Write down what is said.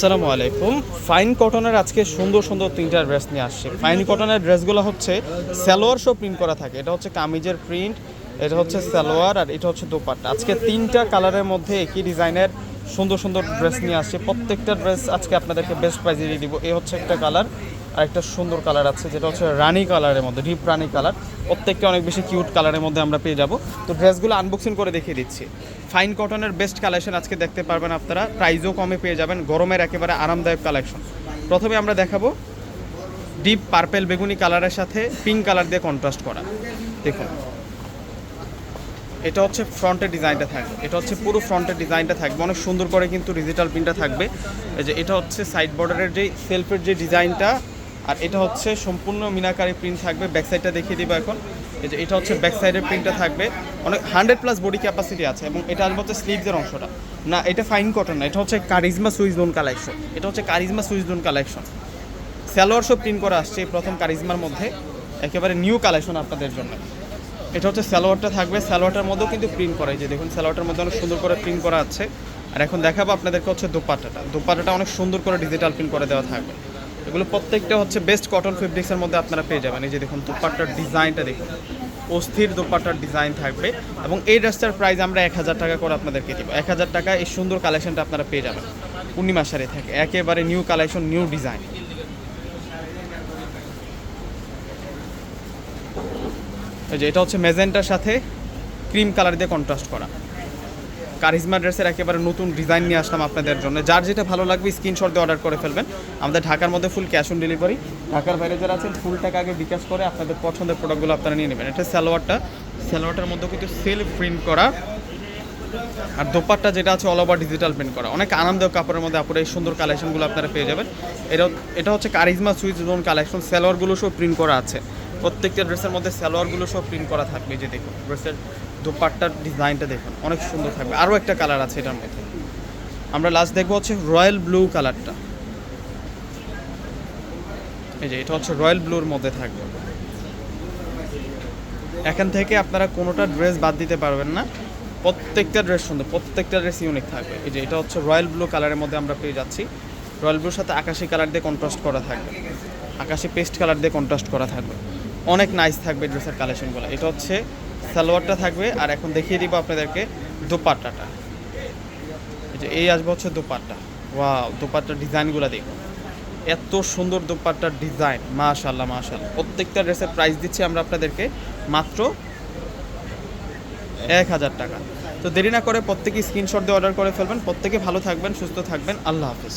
আসসালামু আলাইকুম। ফাইন কটনের আজকে সুন্দর সুন্দর তিনটা ড্রেস নিয়ে আসছে। ফাইন কটনের ড্রেসগুলো হচ্ছে সালোয়ার সব প্রিন্ট করা থাকে। এটা হচ্ছে কামিজের প্রিন্ট এটা হচ্ছে সালোয়ার আর এটা হচ্ছে দোপাট্টা। আজকে তিনটা কালারের মধ্যে একই ডিজাইনের সুন্দর সুন্দর ড্রেস নিয়ে আসছে। প্রত্যেকটা ড্রেস আজকে আপনাদেরকে বেস্ট প্রাইজে দিয়ে দিব। এই হচ্ছে একটা কালার। আর একটা সুন্দর কালার আছে, যেটা হচ্ছে রানি কালারের মধ্যে, ডিপ রানী কালার। প্রত্যেকটা অনেক বেশি কিউট কালারের মধ্যে আমরা পেয়ে যাব। তো ড্রেসগুলো আনবক্সিং করে দেখিয়ে দিচ্ছি। ফাইন কটনের বেস্ট কালেকশন আজকে দেখতে পারবেন আপনারা। প্রাইজও কমে পেয়ে যাবেন, গরমের একেবারে আরামদায়ক কালেকশন প্রথমে আমরা দেখাবো ডিপ পার্পেল বেগুনি কালারের সাথে পিঙ্ক কালার দিয়ে কন্ট্রাস্ট করা। দেখুন। এটা হচ্ছে ফ্রন্টের ডিজাইনটা থাকবে। এটা হচ্ছে পুরো ফ্রন্টের ডিজাইনটা থাকবে। অনেক সুন্দর করে কিন্তু ডিজিটাল প্রিন্টটা থাকবে। যে এটা হচ্ছে সাইড বর্ডারের যে সেলফের যে ডিজাইনটা আর এটা হচ্ছে সম্পূর্ণ মিনাকারি প্রিন্ট থাকবে ব্যাক সাইডটা দেখিয়ে দিব এখন। এই যে এটা হচ্ছে ব্যাক সাইডের প্রিন্টটা থাকবে। অনেক হান্ড্রেড প্লাস বডি ক্যাপাসিটি আছে এবং এটা আসবে হচ্ছে স্লিভসের অংশটা। না, এটা ফাইন কটন না, এটা হচ্ছে কারিজমা সুইচ লোন কালেকশন এটা হচ্ছে Charizma Swiss lawn collection salwar সব প্রিন্ট করা আসছে এই প্রথম কারিজমার মধ্যে। একেবারে নিউ কালেকশন আপনাদের জন্য। এটা হচ্ছে স্যালোয়ারটা থাকবে। স্যালোয়ারটার মধ্যেও কিন্তু প্রিন্ট করা যে দেখুন স্যালোয়ারটার মধ্যে অনেক সুন্দর করে প্রিন্ট করা আছে। আর এখন দেখাবো আপনাদেরকে হচ্ছে দোপাট্টাটা। দোপাট্টাটা অনেক সুন্দর করে ডিজিটাল প্রিন্ট করে দেওয়া থাকবে। এগুলো প্রত্যেকটা হচ্ছে বেস্ট কটন ফেব্রিক্সের মধ্যে আপনারা পেয়ে যাবেন। এই যে দেখুন, দোপাট্টার ডিজাইনটা দেখুন। অস্থির দোপাট্টার ডিজাইন থাকবে এবং এই ড্রেসটার প্রাইস আমরা এক হাজার টাকা করে আপনাদেরকে দেবো। এক হাজার টাকা এই সুন্দর কালেকশনটা আপনারা পেয়ে যাবেন। পূর্ণিমা সারে থাকে, একেবারে নিউ কালেকশন নিউ ডিজাইন এই যে এটা হচ্ছে মেজেন্টার সাথে ক্রিম কালার দিয়ে কন্ট্রাস্ট করা। কারিজমা ড্রেসের একেবারে নতুন ডিজাইন নিয়ে আসলাম আপনাদের জন্য। যার যেটা ভালো লাগবে স্ক্রিনশট দিয়ে অর্ডার করে ফেলবেন। আমাদের ঢাকার মধ্যে ফুল ক্যাশ অন ডেলিভারি ঢাকার বাইরে যারা আছেন ফুল টাকা আগে বিকাশ করে আপনাদের পছন্দের প্রোডাক্টগুলো আপনারা নিয়ে নেবেন। এটা সালোয়ারটা। সালোয়ারটার মধ্যে কিন্তু সেলফ প্রিন্ট করা। আর দোপাট্টা যেটা আছে অল ওভার ডিজিটাল প্রিন্ট করা। অনেক আনন্দদায়ক কাপড়ের মধ্যে আপনারা এই সুন্দর কালেকশনগুলো আপনারা পেয়ে যাবেন। এটা এটা হচ্ছে কারিজমা সুইচ জোন কালেকশন সালোয়ারগুলো সব প্রিন্ট করা আছে। প্রত্যেকটা ড্রেসের মধ্যে সালোয়ারগুলো সব প্রিন্ট করা থাকবে যে দেখুন। ড্রেসের দোপাট্টার ডিজাইনটা দেখুন, অনেক সুন্দর থাকবে। আরও একটা কালার আছে এটার মধ্যে। আমরা লাস্ট দেখব হচ্ছে রয়্যাল ব্লু কালারটা। এই যে, এটা হচ্ছে রয়্যাল ব্লুর মধ্যে থাকবে। এখান থেকে আপনারা কোনোটা ড্রেস বাদ দিতে পারবেন না। প্রত্যেকটা ড্রেস সুন্দর, প্রত্যেকটা ড্রেস ইউনিক থাকবে। এই যে, এটা হচ্ছে রয়্যাল ব্লু কালারের মধ্যে আমরা পেয়ে যাচ্ছি। রয়্যাল ব্লুর সাথে আকাশি কালার দিয়ে কন্ট্রাস্ট করা থাকবে। আকাশি পেস্ট কালার দিয়ে কন্ট্রাস্ট করা থাকবে। অনেক নাইস থাকবে ড্রেসের কালেকশনগুলো এটা হচ্ছে সালোয়ারটা থাকবে, আর এখন দেখিয়ে দিব আপনাদেরকে দোপাট্টাটা। এই যে এই আসবে হচ্ছে দোপাট্টা। ওয়া দোপাট্টার ডিজাইনগুলো দেখুন। এত সুন্দর দোপাট্টার ডিজাইন মাশাল্লাহ মাশাল্লাহ প্রত্যেকটা ড্রেসের প্রাইস দিচ্ছি আমরা আপনাদেরকে মাত্র এক হাজার টাকা। তো দেরি না করে প্রত্যেকে স্ক্রিনশট দিয়ে অর্ডার করে ফেলবেন। প্রত্যেকে ভালো থাকবেন, সুস্থ থাকবেন। আল্লাহ হাফিজ।